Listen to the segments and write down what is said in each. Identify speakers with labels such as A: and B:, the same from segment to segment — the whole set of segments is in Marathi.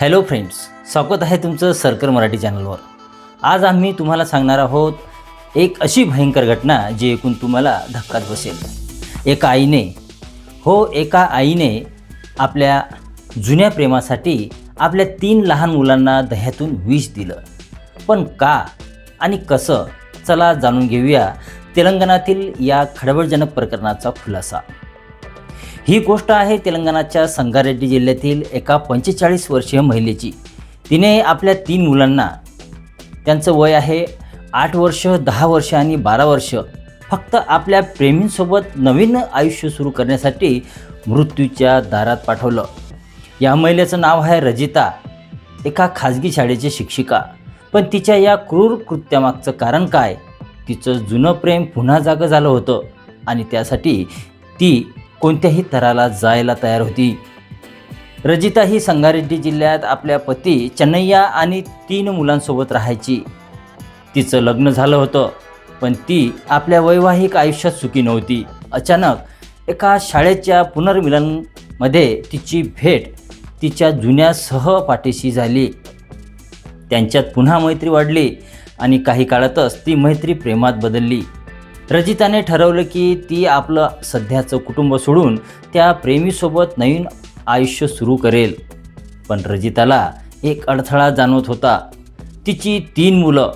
A: हॅलो फ्रेंड्स स्वागत आहे तुमचं सरकर मराठी चॅनलवर आज आम्ही तुम्हाला सांगणार आहोत एक अशी भयंकर घटना जी ऐकून तुम्हाला धक्काच बसेल. एका आईने हो एका आईने आपल्या जुन्या प्रेमासाठी आपल्या तीन लहान मुलांना दह्यातून विष दिलं. पण का आणि कसं? चला जाणून घेऊया तेलंगणातील या खळबळजनक प्रकरणाचा खुलासा. ही गोष्ट आहे तेलंगणाच्या संगारेड्डी जिल्ह्यातील एका पंचेचाळीस वर्षीय महिलेची. तिने आपल्या तीन मुलांना त्यांचं वय आहे आठ वर्ष दहा वर्ष आणि बारा वर्ष फक्त आपल्या प्रेमींसोबत नवीन आयुष्य सुरू करण्यासाठी मृत्यूच्या दारात पाठवलं. या महिलेचं नाव आहे रजिता एका खाजगी शाळेची शिक्षिका. पण तिच्या या क्रूर कृत्यामागचं कारण काय? तिचं जुनं प्रेम पुन्हा जागं झालं होतं आणि त्यासाठी ती कोणत्याही तराला जायला तयार होती. रजिता ही संगारेड्डी जिल्ह्यात आपल्या पती चन्नय्या आणि तीन मुलांसोबत राहायची. तिचं लग्न झालं होतं पण ती आपल्या वैवाहिक आयुष्यात सुखी नव्हती. अचानक एका शाळेच्या पुनर्मिलनमध्ये तिची भेट तिच्या जुन्या सहपाठीशी झाली. त्यांच्यात पुन्हा मैत्री वाढली आणि काही काळातच ती मैत्री प्रेमात बदलली. रजिताने ठरवलं की ती आपलं सध्याचं कुटुंब सोडून त्या प्रेमीसोबत नवीन आयुष्य सुरू करेल. पण रजिताला एक अडथळा जाणवत होता. तिची तीन मुलं.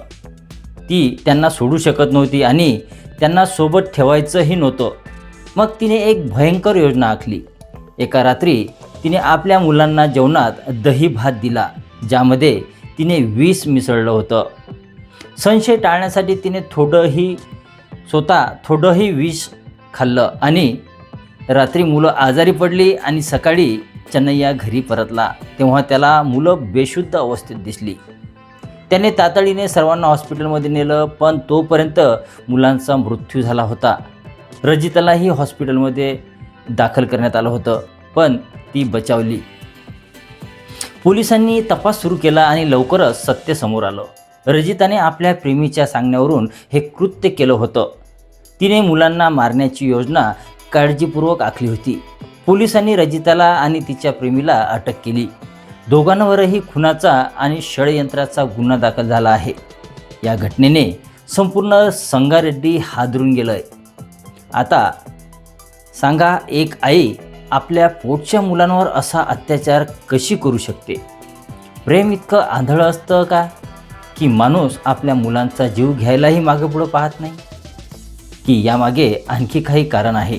A: ती त्यांना सोडू शकत नव्हती आणि त्यांना सोबत ठेवायचंही नव्हतं. मग तिने एक भयंकर योजना आखली. एका रात्री तिने आपल्या मुलांना जेवणात दही भात दिला ज्यामध्ये तिने विष मिसळलं होतं. संशय टाळण्यासाठी तिने थोडंही स्वतः थोडंही विष खाल्लं आणि रात्री मुलं आजारी पडली आणि सकाळी चन्नय्या घरी परतला तेव्हा त्याला मुलं बेशुद्ध अवस्थेत दिसली. त्याने तातडीने सर्वांना हॉस्पिटलमध्ये नेलं पण तोपर्यंत मुलांचा मृत्यू झाला होता. रजितालाही हॉस्पिटलमध्ये दाखल करण्यात आलं होतं पण ती बचावली. पोलिसांनी तपास सुरू केला आणि लवकरच सत्य समोर आलं. रजिताने आपल्या प्रेमीच्या सांगण्यावरून हे कृत्य केलं होतं. तिने मुलांना मारण्याची योजना काळजीपूर्वक आखली होती. पोलिसांनी रजिताला आणि तिच्या प्रेमीला अटक केली. दोघांवरही खुनाचा आणि षडयंत्राचा गुन्हा दाखल झाला आहे. या घटनेने संपूर्ण संगारेड्डी हादरून गेलंय. आता सांगा एक आई आपल्या पोटच्या मुलांवर असा अत्याचार कशी करू शकते? प्रेम इतकं आंधळं असतं का? की माणूस आपल्या मुलांचा जीव घ्यायलाही मागे पुढं पाहत नाही? की यामागे आणखी काही कारण आहे?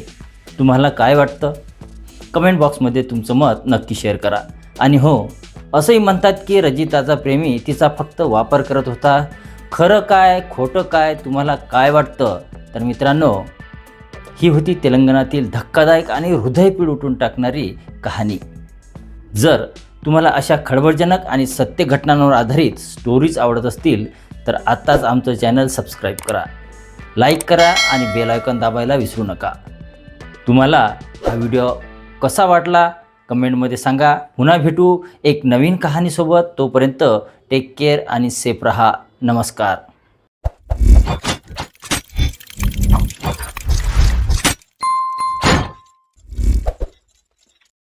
A: तुम्हाला काय वाटतं? कमेंट बॉक्समध्ये तुमचं मत नक्की शेअर करा. आणि हो असंही म्हणतात की रजिताचा प्रेमी तिचा फक्त वापर करत होता. खरं काय खोटं काय तुम्हाला काय वाटतं? तर मित्रांनो ही होती तेलंगणातील धक्कादायक आणि हृदयपीड उठून टाकणारी कहाणी. जर तुम्हाला अशा खळबळजनक आणि सत्य घटनांवर आधारित स्टोरीज आवडत असतील तर आत्ताच आमचं चॅनल सबस्क्राईब करा. लाईक करा आणि बेल आयकॉन दाबायला विसरू नका. तुम्हाला हा व्हिडिओ कसा वाटला कमेंटमध्ये सांगा. पुन्हा भेटू एक नवीन कहाणीसोबत. तोपर्यंत टेक केअर आणि सेफ रहा. नमस्कार.